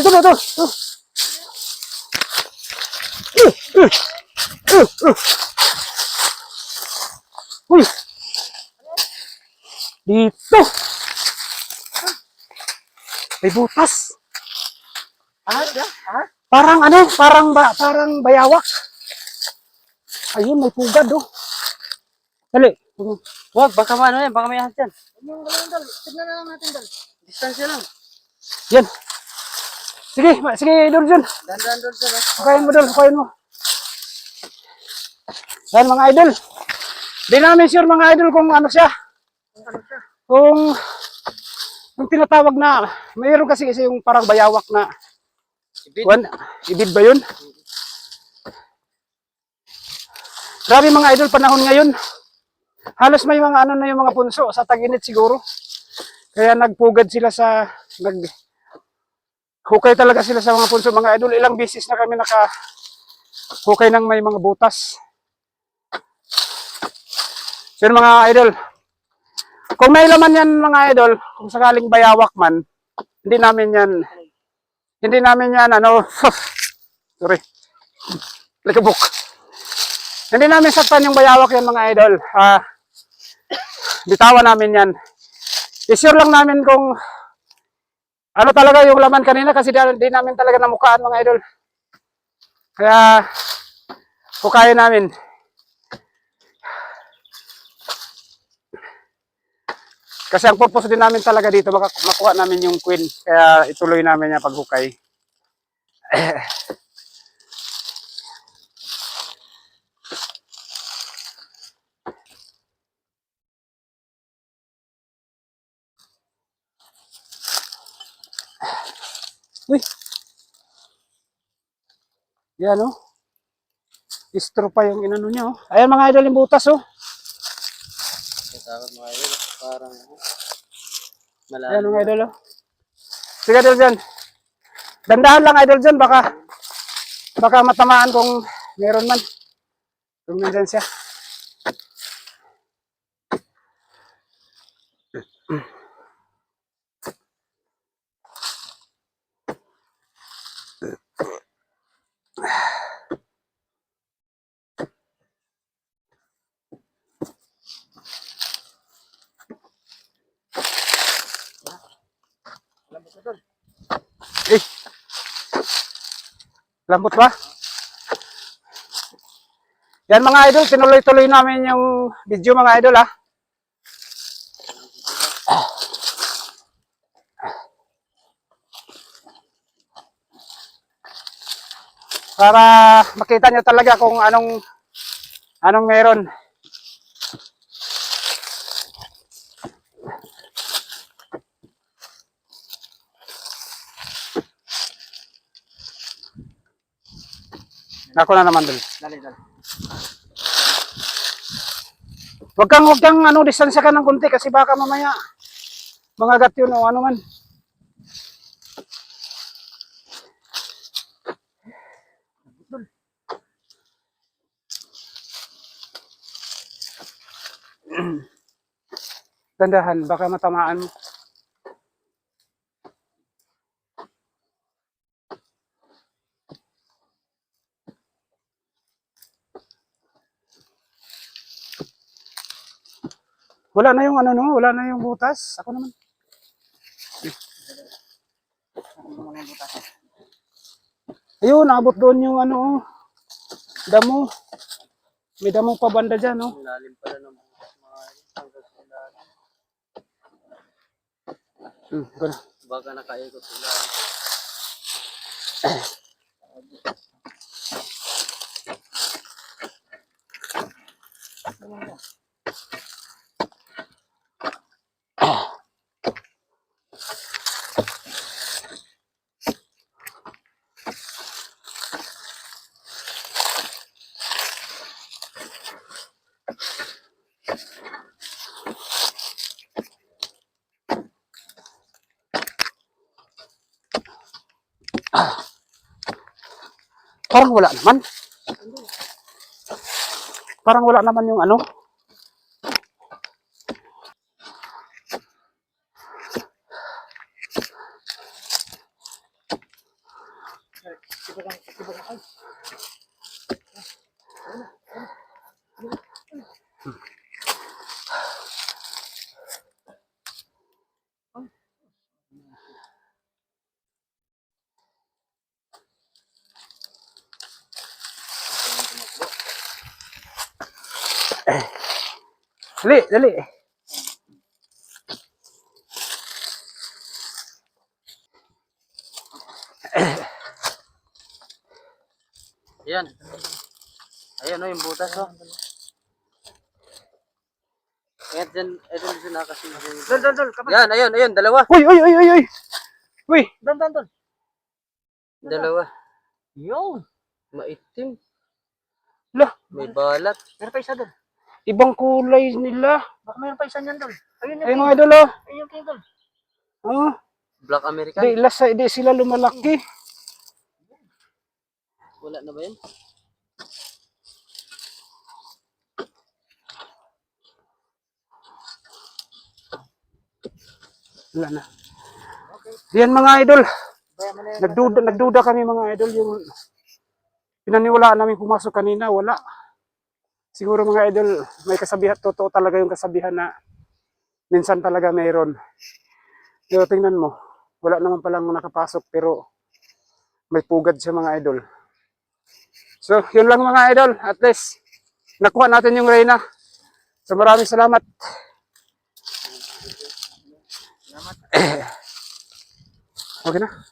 ito. ito. Uh, uh, uh. Uy. Dito. May butas. Ah? Ah? Parang ano, parang ba, parang bayawak. Ayun, may pugad oh. Dali. Wag, baka ano yan, baka may ahas tignan na lang natin dal. Distansya lang. Yan. Sige, sige, idol dyan. Dandan siya, no? Pakain mo dol, pakain mo. Yan mga idol. Di namin sure mga idol kung ano siya. Kung kung tinatawag na, mayroon kasi kasi yung parang bayawak na Ibig. Wan, ibid ba yun? Grabe mga idol, panahon ngayon. Halos may mga ano na yung mga punso sa tag-init siguro. Kaya nagpugad sila sa nag hukay talaga sila sa mga punso mga idol. Ilang beses na kami naka hukay ng may mga butas. So yun, mga idol, kung may laman yan mga idol, kung sakaling bayawak man, hindi namin yan hindi namin yan, ano, sorry, likabok. Hindi namin saktan yung bayawak yan, mga idol. Ah, bitawan namin yan. I-sure lang namin kung ano talaga yung laman kanina kasi di, di namin talaga namukaan, mga idol. Kaya, hukayin namin. Kasi ang purpose din namin talaga dito, baka makuha namin yung queen. Kaya ituloy namin yung paghukay. Uy! Yan oh. Istro pa yung inano niya oh. Ayan mga idol yung butas oh. Kasama mga idol, parang ano, malalim. Ayan mga idol oh. Sige idol dyan. Dandahan lang idol dyan. Baka baka matamaan kung meron man. Kung nandyan siya. Eh. Lambot ba? Yan mga idol, tinuloy-tuloy namin yung video mga idol ha. Para makita nyo talaga kung anong anong meron. Ako na naman dun. Dali, dali. Wag kang, wag kang, ano, distansya ka ng konti kasi baka mamaya mangagat yun o ano man. Tandahan, baka matamaan mo. Wala na yung ano no, wala na yung butas. Ako naman. Ayun, naabot doon yung ano, oh, damo. May damo pa banda dyan, no? Malalim pala ng mga ilalim. Hmm, gana. Baka nakaikot sa Parang wala naman. Parang wala naman yung ano. Dali, dali. Ayan. Ayan o, yung butas o. Ayan, dyan, ito dito nakasin. Dol, dol, dol. Kapag. Yan, ayun, ayun, dalawa. Uy, uy, uy, uy, uy. Uy, Dol, dol, dol. Dalawa. Yun. Maitim. lah, May balat. Meron pa isa dol. Ibang kulay nila. Baka meron pa isa niyan dol. Ayun yung Ay king. mga idol, oh. Ayun yung king dol. Oh, Black American. di, lasa, di sila lumalaki. Wala na ba yun? Wala na. Yan mga idol. Nagduda, nagduda kami mga idol yung pinaniwalaan namin pumasok kanina, wala. Siguro mga idol, may kasabihan, totoo talaga yung kasabihan na minsan talaga mayroon. Pero tingnan mo, wala naman palang nakapasok pero may pugad siya mga idol. So, yun lang mga idol. At least, nakuha natin yung Reyna. So, maraming salamat. Okay na?